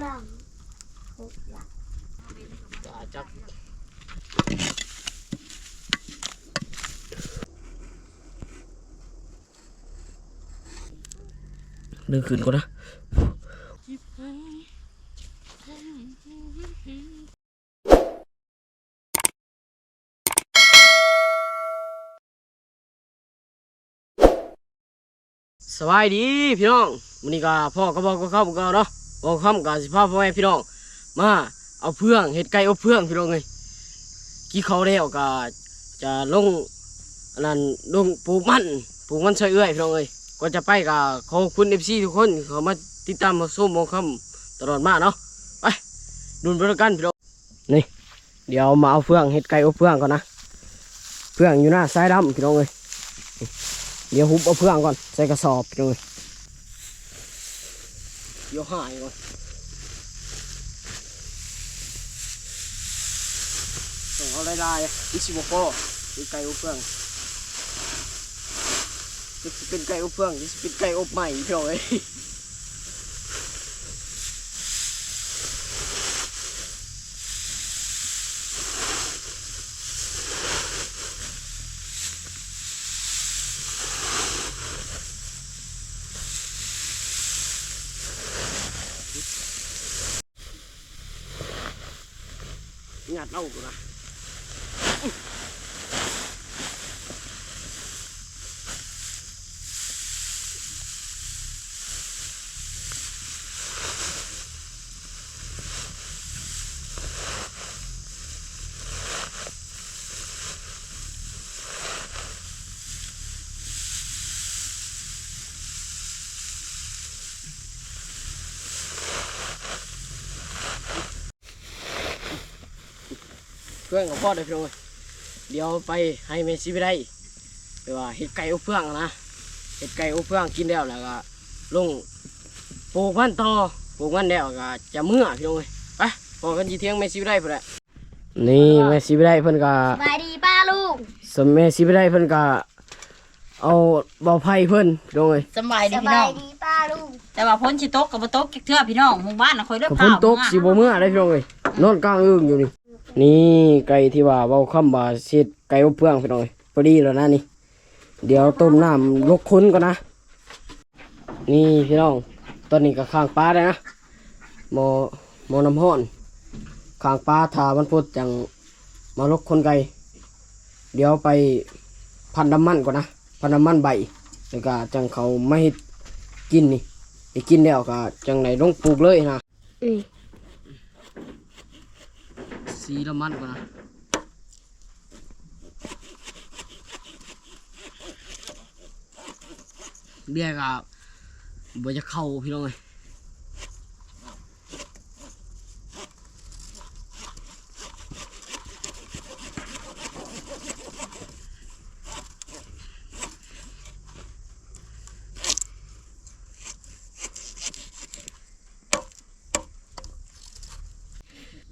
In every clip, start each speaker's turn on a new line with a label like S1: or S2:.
S1: หลังหกหลัง
S2: จ้าจักดึงขึ้นก่อนนะสบายดีพี่น้องวันนี้ก็พ่อก็บอกก็เข้าก็เนาะ บอกคำกับสิภาพพ่อแม่พี่น้อง มาเอาเพื่องเห็ดไก่อบเพื่องพี่น้องเลยกี่เขาแล้วก็จะลงนนั้นลงปลูกมันปลูกมันช่วยเอื้อยพี่น้องเลยก็จะไปกับขอบคุณเอฟซีทุกคนเขามาติดตามมาส้มมองคำตลอดมาเนาะไปดูนไปด้วยกันพี่น้องนี่เดี๋ยวมาเอาเพื่องเห็ดไก่อบเพื่องก่อนนะเพื่องอยู่หน้าซ้ายดำพี่น้องเลยเดี๋ยวหุบเอาเพื่องก่อนใส่กระสอบไปเลย ดี๋ยวหายก่อนต้องเอาได้ได้อีสิบโปหรือไก่อบเพื่องนี่สิเป็นไก่อบเพื่องนี่เป็นไก่อบใหม่เพียวเลย กูนะ เพื่อนกับพ่อเดี๋ยวพี่น้องเอ้ยเดี๋ยวไปให้เมซี่ไปได้ไปว่าเห็ดไก่อบเพื่องนะเห็ดไก่อบเพื่องกินแล้วแล้วก็ลงปลูกพันธุ์ต่อปลูกพันธุ์แล้วก็จะเมื่อพี่น้องเอ้ยไปพอกันยีเที่ยงเมซี่ไปได้เพื่อนแหละนี่เมซี่ไปได้เพื่อนก็
S1: สบายดีป้าลุง
S2: สมเมซี่ไปได้เพื่อนก็เอาเบาไผ่เพื่อนพี่น้องเอ้ย
S3: สำบาย
S1: ส
S3: ดีพี่
S1: บา
S3: น้
S1: ย
S3: อง
S1: ดีป้าลุง
S3: แต่ว่าพ้นชิโตกกับบ่ตกเทื่อพี่น้องหมู่บ้านน่ะคอยเลือก
S2: กับฝ
S3: ข้านว
S2: ตกสิบ่เมื่อได้พี่น้องเอ้ยนอนกลางอึ่งอยู่นี่ นี่ไก่ที่ว่าเบาคำว่าเสียดไก่อบเพื่องพี่น้องเอ้ยพอดีแล้วนะนี่ เดี๋ยวต้มน้ำลกคุ้นก่อนนะ นี่พี่น้องตอนนี้ก็ข้างปลาได้นะหมอหมน้ำห้อนข้างปลาทามันพุดจังมาลกคนไก่เดี๋ยวไปพันน้ำมันก่อนนะพันน้ำมันใบแล้วก็จังเขาไม่กินนี่ไปกินแล้วก็จังไหนต้องปลูกเลยนะ
S1: อื
S2: สีน้ำมันก่อนนะเบี้ยกับบ่จะเข้าพี่น้องเลย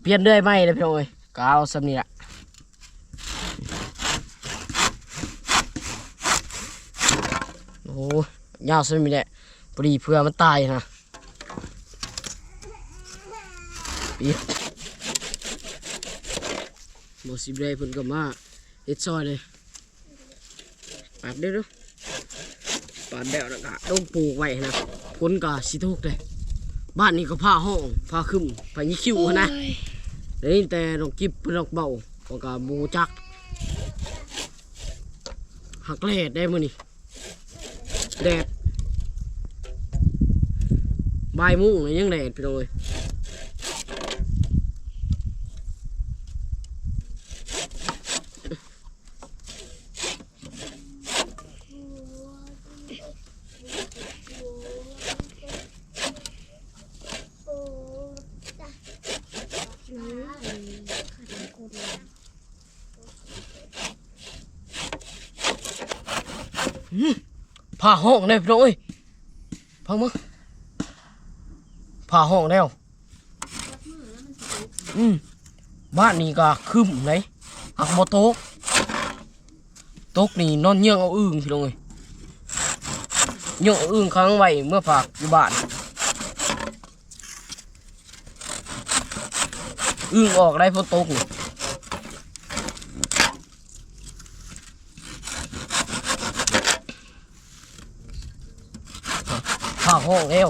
S2: เปลี่ยนเรื่อยไหมเลยพี่น้องเลยกเอาสำนี่ละโอ้ยยาวสำนี่แหละพอดีเพื่อมันตายนะปียบสิบได้เพิ่นก็มาเฮ็ดซอยเลยปาดเด้อด้อปาดแล้วนกะต้องปลูกไว้นะคนก็สิทุกเลยบ้านนี้ก็ผ้าห้องผ้าคึมผ้ายี่คิ้วนะ ได้ยินแต่นกจิบนกเบาของกาบูจักหักเลดได้มือนี่แดดบ่ายโมุ้งเลยยังแดดไปเลย ผ่าห้องได้พี่น้องเอ้ยพังมั้งผ่าห้องแล้วอืมบ้านนี้ก็คึมเลยหักบ่โต๊กโต๊กนี่นอนเยื่องเอาอึ่งพี่น้องเอ้ยเยื่องเอาอึ่งค้างไว้เมื่อฝากอยู่บ้าน อึ้งออกได้ฝนตกข้าห้องเร็ว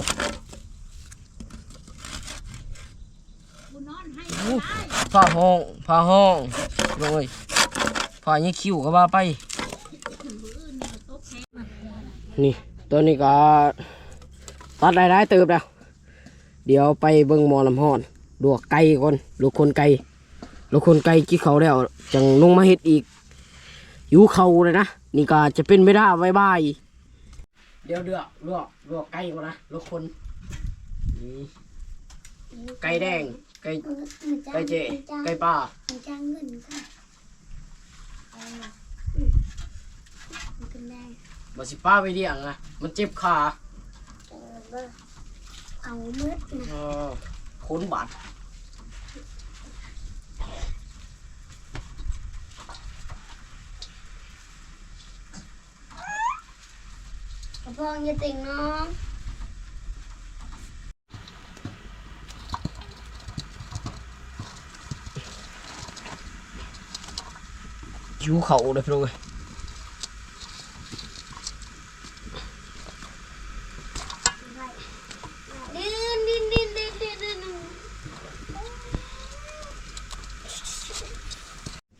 S2: ผ้าห้องผ้าห้องเลยผ้ายี่คิวก็ว่าไป นี่ตัวนี้ก็ตัดได้ได้เติบแล้ว เดี๋ยวไปเบิ่งหมอลำฮอน ลวกไก่ก่อนลวกคนไก่ลวกคนไก่กี่เขาแล้วจังลงมาเฮ็ดอีกอยู่เขาเลยนะนี่ก็จะเป็นไม่ได้บายบายเดี๋ยวเดือกลวกลวกไก่ก่อนนะลวกคนนี่ไก่แดงไก่ไก่เจไก่ป่า
S1: มันจ้างเงินค่ะเอาล่ะมันเป็นแดง
S2: บาสิป้าไปเลี้ยงนะมันเจ็บขา
S1: เออว่าเอามืดนะ
S2: เออคนบาด
S1: กระเพองอย่าติ่งน้อง
S2: อยู่เขาเลยพี่น้องเอ้ย
S1: ดินดินดินดินดินดิน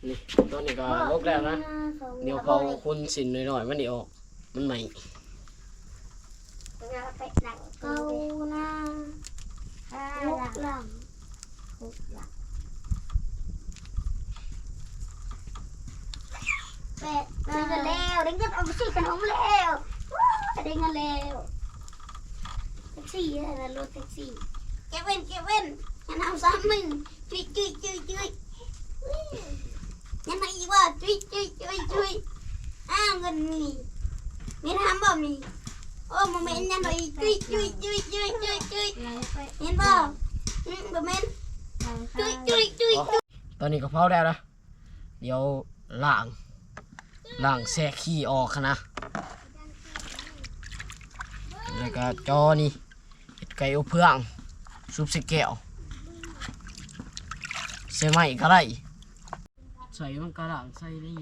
S2: นี่ตอนนี้ก็ลกแล้วนะ เดี๋ยวเขาคนสินหน่อยๆมันเดี๋ยวออก มันใหม่
S1: เอาหน้าลูกหลังแปะได้เงินแล้วได้เงินเอาไปซื้อขนมแล้วได้เงินแล้วแท็กซี่อะไรรถแท็กซี่เก็บเว้นเก็บเว้นยันเอาสามหนึ่งจุยจุยจุยจุยยันมาอีกว่าจุยจุยจุยจุยอ้าวเงินนี่นี่ทำแบบนี้โอ้โมเมนต์ยันหน่อยจุยจุยจุยจุยจุยจุยเห็นป่าอืมโมเมนต์จุยจุยจุยจุย
S2: ตอนนี้ก็เผาแล้วนะเดี๋ยวล้างล้างแซ่ขี้ออกนะแล้วก็จอนี่เไก่อบเพื่องซุปส่แก้วใส่ไม้ก็ได้ใส่มันกระด่างใส่ได้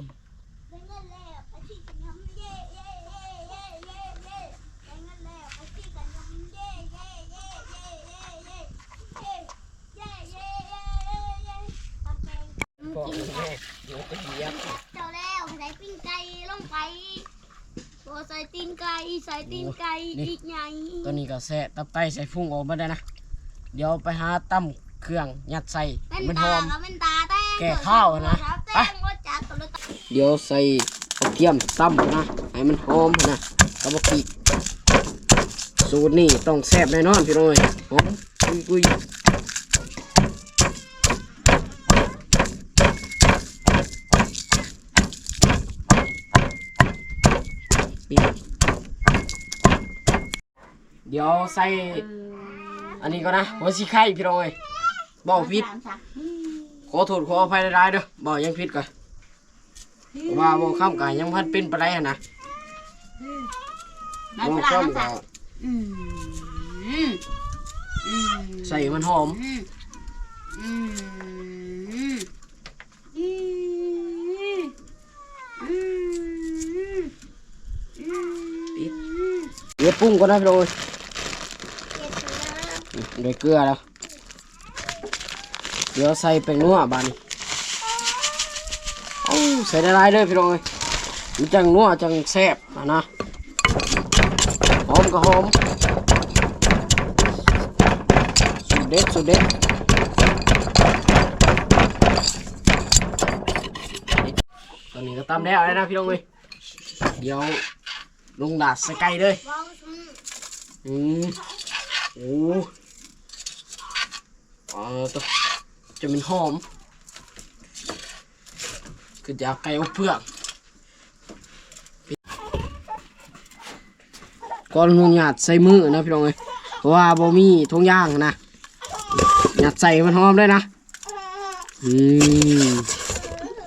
S1: ลงก็
S2: แม่เดี๋ยวก็เหยียบ
S1: เจ้าแล้วใส่ปิ้งไก่ลงไปโบใส่ตีนไก่ใส่ตีนไก่อีกไง
S2: ตอนนี้ก็แซ่ตับไตใส่ฟุ้งออกมาได้นะ เดี๋ยวไปหาตั้มเครื่องยัดใส่
S1: เป็น
S2: มันห
S1: ตา
S2: อม
S1: กับเป็นตาแต้ง
S2: แก่ข้าวนะ
S1: แต้งรสจัดกับรส
S2: เดี๋ยวใส่กระเทียมตั้มนะ ให้มันหอมนะกระบอกปีกสูตรนี้ต้องแซ่บแน่นอนพี่น้อยหอมกุยกุย เดี๋ยวใส่อันนี้ก็นะหัวสีไข่พี่น้อยบอกผิดขอโทษขออภัยได้ๆเด้อบอกยังผิดก่อนว่าโมข้ามกายยังพันเป็นไปได้นะ
S3: นาย
S2: โม
S3: พลา
S2: ข้ามก็
S3: จ๊ะอืมอืมอืม
S2: ใส่มันหอมปิดเดี๋ยวปรุงก่อนนะพี่โดย
S1: เก็บ นะ
S2: ด้วยเกลือแล้ว เดี๋ยวใส่แป้งนัวบานเอ้าใส่ได้หลายเด้อพี่โดยมันจังนัวจังแซ่บนะนะหอมก็หอมสุดเด็ดสุดเด็ดตอนนี้ก็ตำแล้วเลยนะพี่น้องเอ้ยเดี๋ยวลงดาดใส่ไก่เลย
S1: อื
S2: อืมโอ้ อ่าตัวจะเป็นหอม คือจะเอาไก่อบเปลือกก่อนลุงหยาดใส่มือนะพี่น้องเอ้ยเพราะว่าบ่มีทงย่างนะหยาดใส่มันหอมได้นะอืม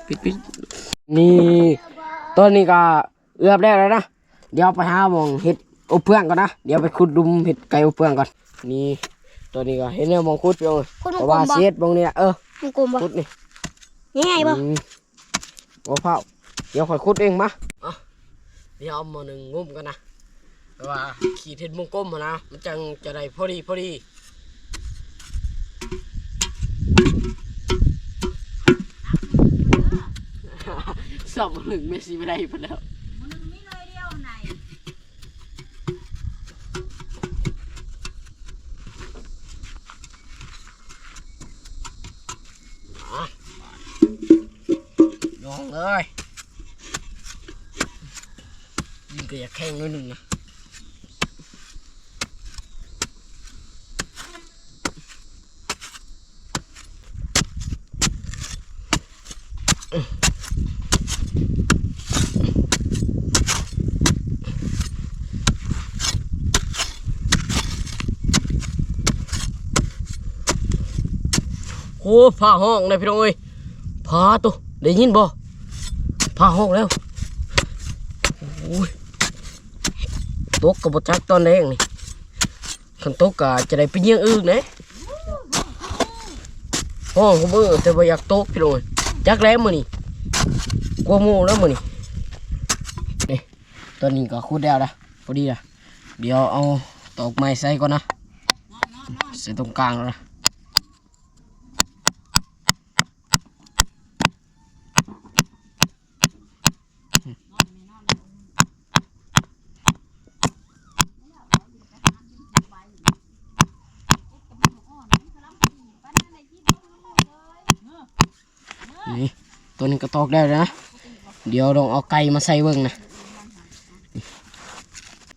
S2: ปิดปิดนี่ต้นนี้ก็เอือบได้แล้วนะเดี๋ยวไปหาหมองเห็ดอบเพื่องก่อนนะเดี๋ยวไปขุดดุมเห็ดไก่อบเพื่องก่อนนี่ ตัวนี้ก็เห็นแนวมองคุดพี่น้องเอ้ย
S1: คุณม
S2: แต่
S1: งกล
S2: ว่าม
S1: บ่
S2: เสียดบงเนี่ยเออ
S1: มงกลมบ่
S2: คุดนี่
S1: ยังไงบ่
S2: อืมโอ้เผาเดี๋ยวค่อยคุดเองมาอะเดี๋ยวเอามาหนึ่งงุ่มกันนะแต่ว่าขีดเห็นวงกลมอะนะมันจังจะได้พอดีพอดีสอบหนึ่งเมสซี่ไม่ได้ไปแล้ว
S3: มันนึงมีเลยเดียวไหน
S2: ลองเลยยิงก็อยากแข่งนิดหนึ่งนะ ผ้าห้องเลยพี่น้องเอ้ยผ้าตัวได้ยินบ่ผ้าห้องแล้วโอ้ยตกกับบจักตอนแรกนี่คันตกกะจะได้ไปเยี่ยงอื่นนะห้องเขาเบื่อแต่ว่าอยากตกพี่น้องเยจักแล้วมือนี่กลัวหมูแล้วมือนี่นี่ตอนนี้ก็คูดแล้วนะพอดีละเดี๋ยวเอาตอกไม้ใส่ก่อนนะใส่ตรงกลางแล้วนะ นี่ ตัวนี้ก็ตอกได้แล้วนะ เดี๋ยวลองเอาไก่มาใส่เบิ่งนะนี่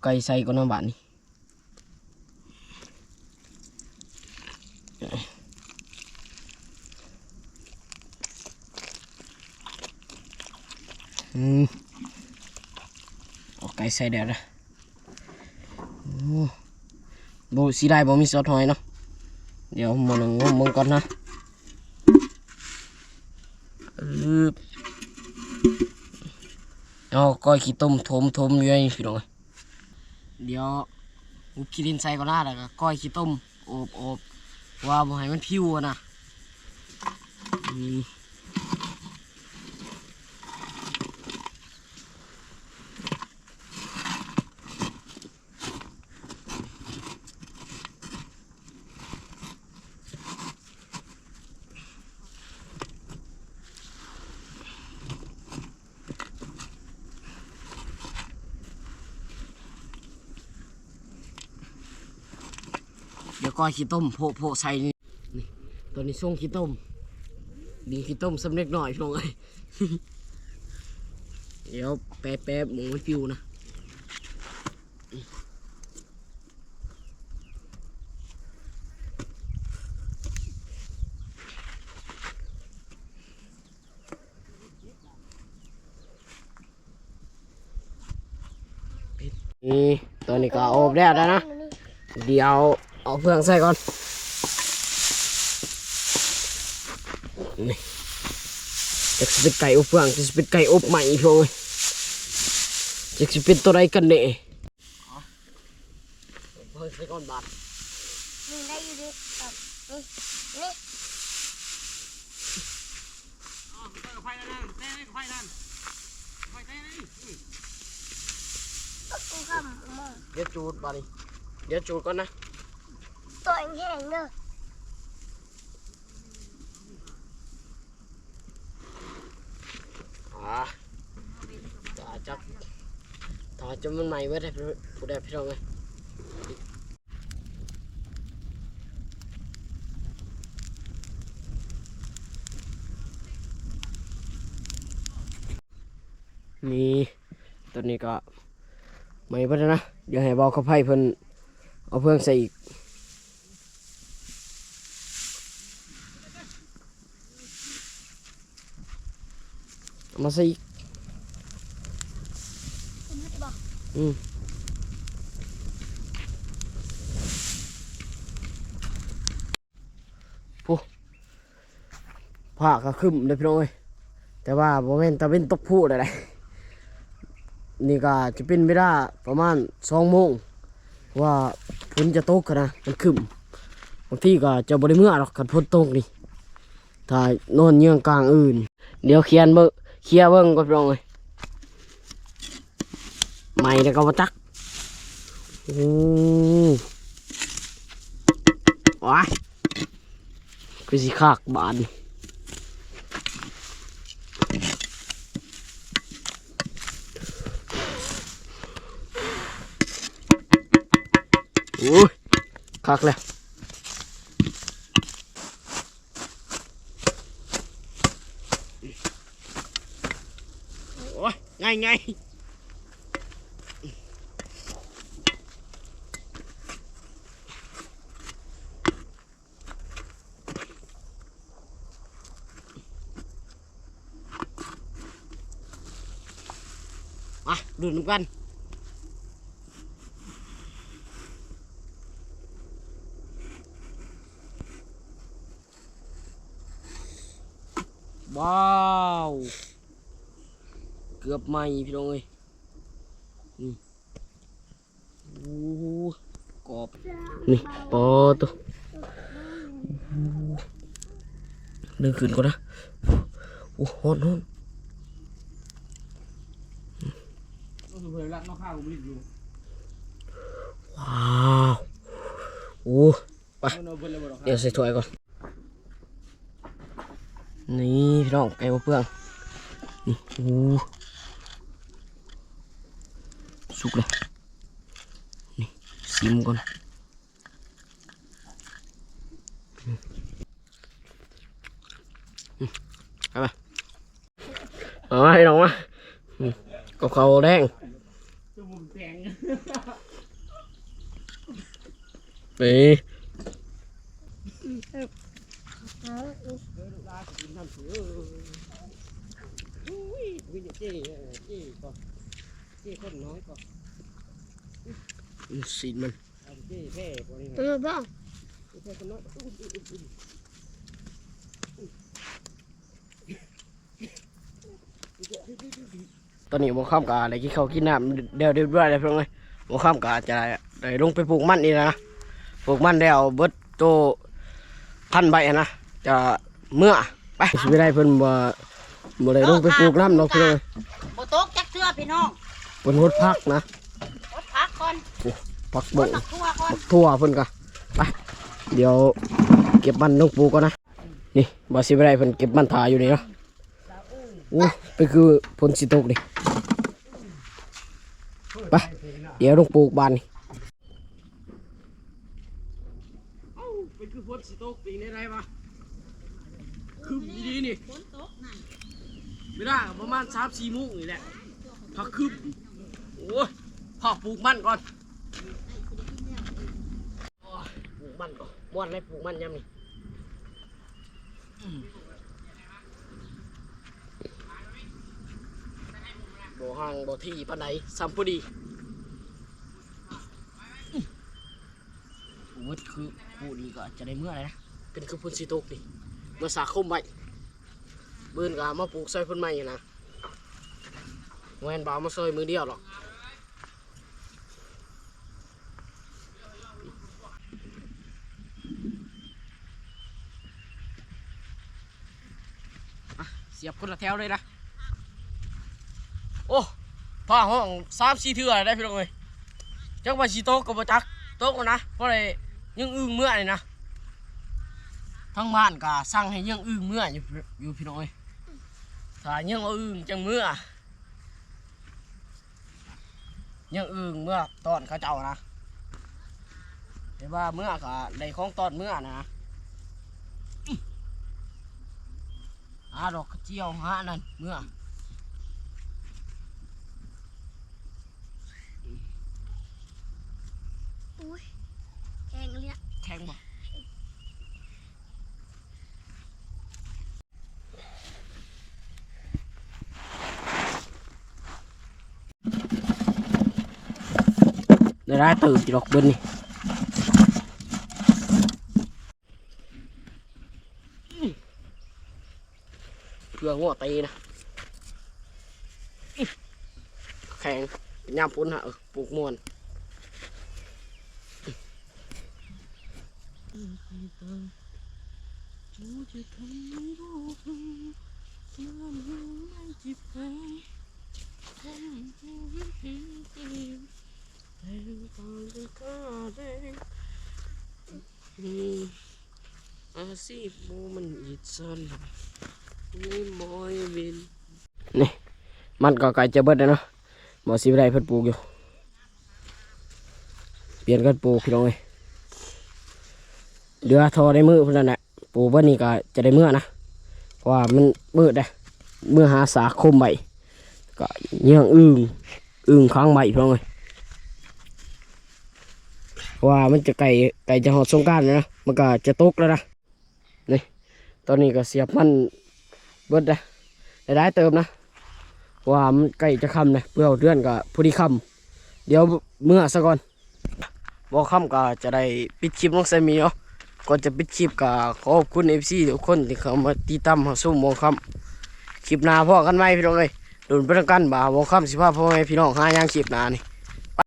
S2: ไก่ใส่ก็น้ำบาดนี่อืมเอาไก่ใส่เดี๋ยวนะโอ้บ่สีได้บ่มีซอสหอยเนาะเดี๋ยวมาลองงมมึงก่อนนะ อึบเอาก้อยขี้ต้มทมทมอยู่ไอ้พี่น้องเอ้ยเดี๋ยวอุบขี้ดินใส่ก่อนหน้าแล้วก็ก้อยขี้ต้มโอบโอบว่าบ่ให้มันพิวอะนะอืม กอยขี้ต้มโพะโพะใส่นี่ตัวนี้ส่วงขี้ต้มดีขี้ต้มสำเร็จหน่อยพี่น้องเอ้เดี๋ยวแป๊บแป๊บหมูมันพิวนะนี่ตัวนี้ก็อบแล้วนะ เดี๋ยว เอาเพื่องใส่ก่อนนี่จะสิเป็นไก่อบเพื่องจะสิเป็นไก่อบใหม่พี่น้องเอ้ยจะสิเป็นตัวใดกันเนี่ยเพิ่งใส่ก่อนบาท
S1: นี่ได้อยู่ดิครับนี่นี่
S2: ไฟนั่นเต้ไฟนั่นไฟเต้นี่
S1: กูข้ามมอง
S2: เดี๋ยวจูดบาดนี้เดี๋ยวจูดก่อนนะ
S1: ตัวเอ งแห้งเด้อ
S2: อ่าตาจับตาจะมันใหม่เว้ยได้ผู้ใดพี่น้องเลยนี่ตัวนี้ก็ไม่เพิ่นนะเดี๋ยวให้บอกเขาไพ่เพิ่นเอาเพิ่งใส่อีกเอา มาใส่อีกอืมผู้ผ้าก็ขึ้นเลยพี่น้องเอ้ยแต่ว่าโมเมนตะเวนตกพูดอะไรนี่ก็จะเป็นเวลาประมาณสองโมงว่าฝนจะตกกันนะมันขึ้นบางทีก็จะบริเมื่อหรอกกันพ้นตกนี่ถ้านอนเยื่องกลางอื่น เดี๋ยวเขียนเบิ่ง เคลียร์เบิ่งก็พี่น้องเลยไม่แล้วก็มาจักโอ้ว้ายคือสิคากบานโอ้ยคักแล้ว โอ้ยง่ายง่ายมาดูน้ำกัน ว้าว เกือบไหมพี่น้องเอ้ยนี่โอ้โหกรอบนี่ปอตัวเดินขึ้นก่อนนะโอ้โหฮอนฮอนว้าวโอ้ไปเดี๋ยวใส่ถ้วยก่อนนี่พี่น้องไก่มะเฟืองนี่โอ้ สุกเลยนี่ซิมก่อนอืมอืมไปไปเอามาให้น้องมาอืม ก็เขาวแดงนี่วิ่งเจ๊เจ๊ก่อนเจ๊คนน้อยก่อนสีมันเจ๊แพ้ก่อนนี่
S1: เออบ้าง
S2: แพ้คนน้อยตอนนี้ผมข้ามกาอะไรกินข้าวกินน้ำเดี๋ยวเรียบร้อยเลยเพื่อนเลยผมข้ามกาจะได้ลงไปปลูกมันนี่นะปลูกมันแล้วเบิดโตพันใบนะจะเมื่อไปสิไม่ได้เพิ่นบ่บ่ได้ลงไปปลูกน้ำเนาะเพื่อนเลย
S3: โบโตกจักเชือพี่น้อง
S2: เพิ่นหดพักนะ
S3: รถพักก่อน
S2: พัก
S3: ร
S2: เบิ่
S3: ถ
S2: ง
S3: ตักทั่วก่อน
S2: บักทั่วเพิ่นก็ไปเดี๋ยวเก็บมันต้องปลูกก่อนนะนี่บาสิบไรเพิ่นเก็บมันถาอยู่นี่เนาะโอ้ไปคือพลสิตกดิไปเดี๋ยวต้องปลูกบานนี่ไปคือพลสิตกปีนี้ได้ปะคือดีนี่
S3: ฝนตกนั่น
S2: ไม่ได้ประมาณสามสี่โมงนี่แหละพักคืบโอ้ย พอปลูกมันก่อนโอ้ยปลูกมันก่อนม้วนเลยปลูกมันยำนี่อืมบ่ห่างบ่ที่ปานใดซ้ำพอดีอืมวุดคือผู้ดีก็จะได้เมื่อไหรนะเป็นคือพุ่นสิตกดิเมื่อสาคมไว้บืนก็เอามาปลูกซอยเพุ่นใหม่อยู่นะแม่นบ่าวมาซอยมือเดียวหรอก เสียบคนละแถวเลยนะ โอ้ผ้าห้องสามสี่เถื่อได้พี่น้องเลยจักว่าสีโต๊ะกับบจักโต๊ะนะเพราะอะไรยังอึ้งเมื่อนี่นะทั้งบ้านก็สั่งให้ยังอึ้งเมื่ออยู่อยู่พี่น้องเอ้ยถ้ายังอาอึ่งจังเมื่อยังอึ่งเมื่อตอนเขาเจ้านะแต่ว่าเมื่อก็ในของตอนเมื่อนะอื้อ หาดอกกระเจียวหานั่นเแก
S1: งเลยอะ
S2: แข็งบ่ได้ได้ตื่นจีดอกเบิ้ลนี่เพื่อะแข็งยามปุ่นฮะปลูกมวนจะทำให้รู้ว่ามันไม่จิบไปแทงตอนจะฆ่า นี่มอยวินนี่มันก็ไก่จะเบิดแล้วเนาะหมอสิบไรเพิ่นปลูกอยู่ เปลี่ยนกันปลูกพี่น้องเอ้ยเดือทอได้มือเพื่อนนแหละปลูกวันนี้ก็จะได้เมื่อนะเพราะว่ามันมืดเลยเมื่อหาสาคมใบก็เยี่ยงอึ่งอึ่งค้างใบพี่น้องเอ้ยเพราะว่ามันจะไก่ไก่จะหอดสงกรารนะมันก็จะตกแล้วนะนี่ตอนนี้ก็เสียบมัน เบิดเลยได้ได้เติมนะว่ามันใกล้จะคำเลยเพื่อเอาเดือนก็พอดีค่ำเดี๋ยวเมื่อซะก่อนบอกคำก็จะได้ปิดคลิปน้องแซมีเนาะก่อนจะปิดคลิปก็ขอขอบคุณเอฟซีทุกคนที่เข้ามาติดตามมาสู้มองคำคลิปหน้าพ่อกันไหมพี่น้องเอ้ยโดนประกันบ่าบอกคำสิพาพ่อแม่พี่น้องหาย่างคลิปหน้านี่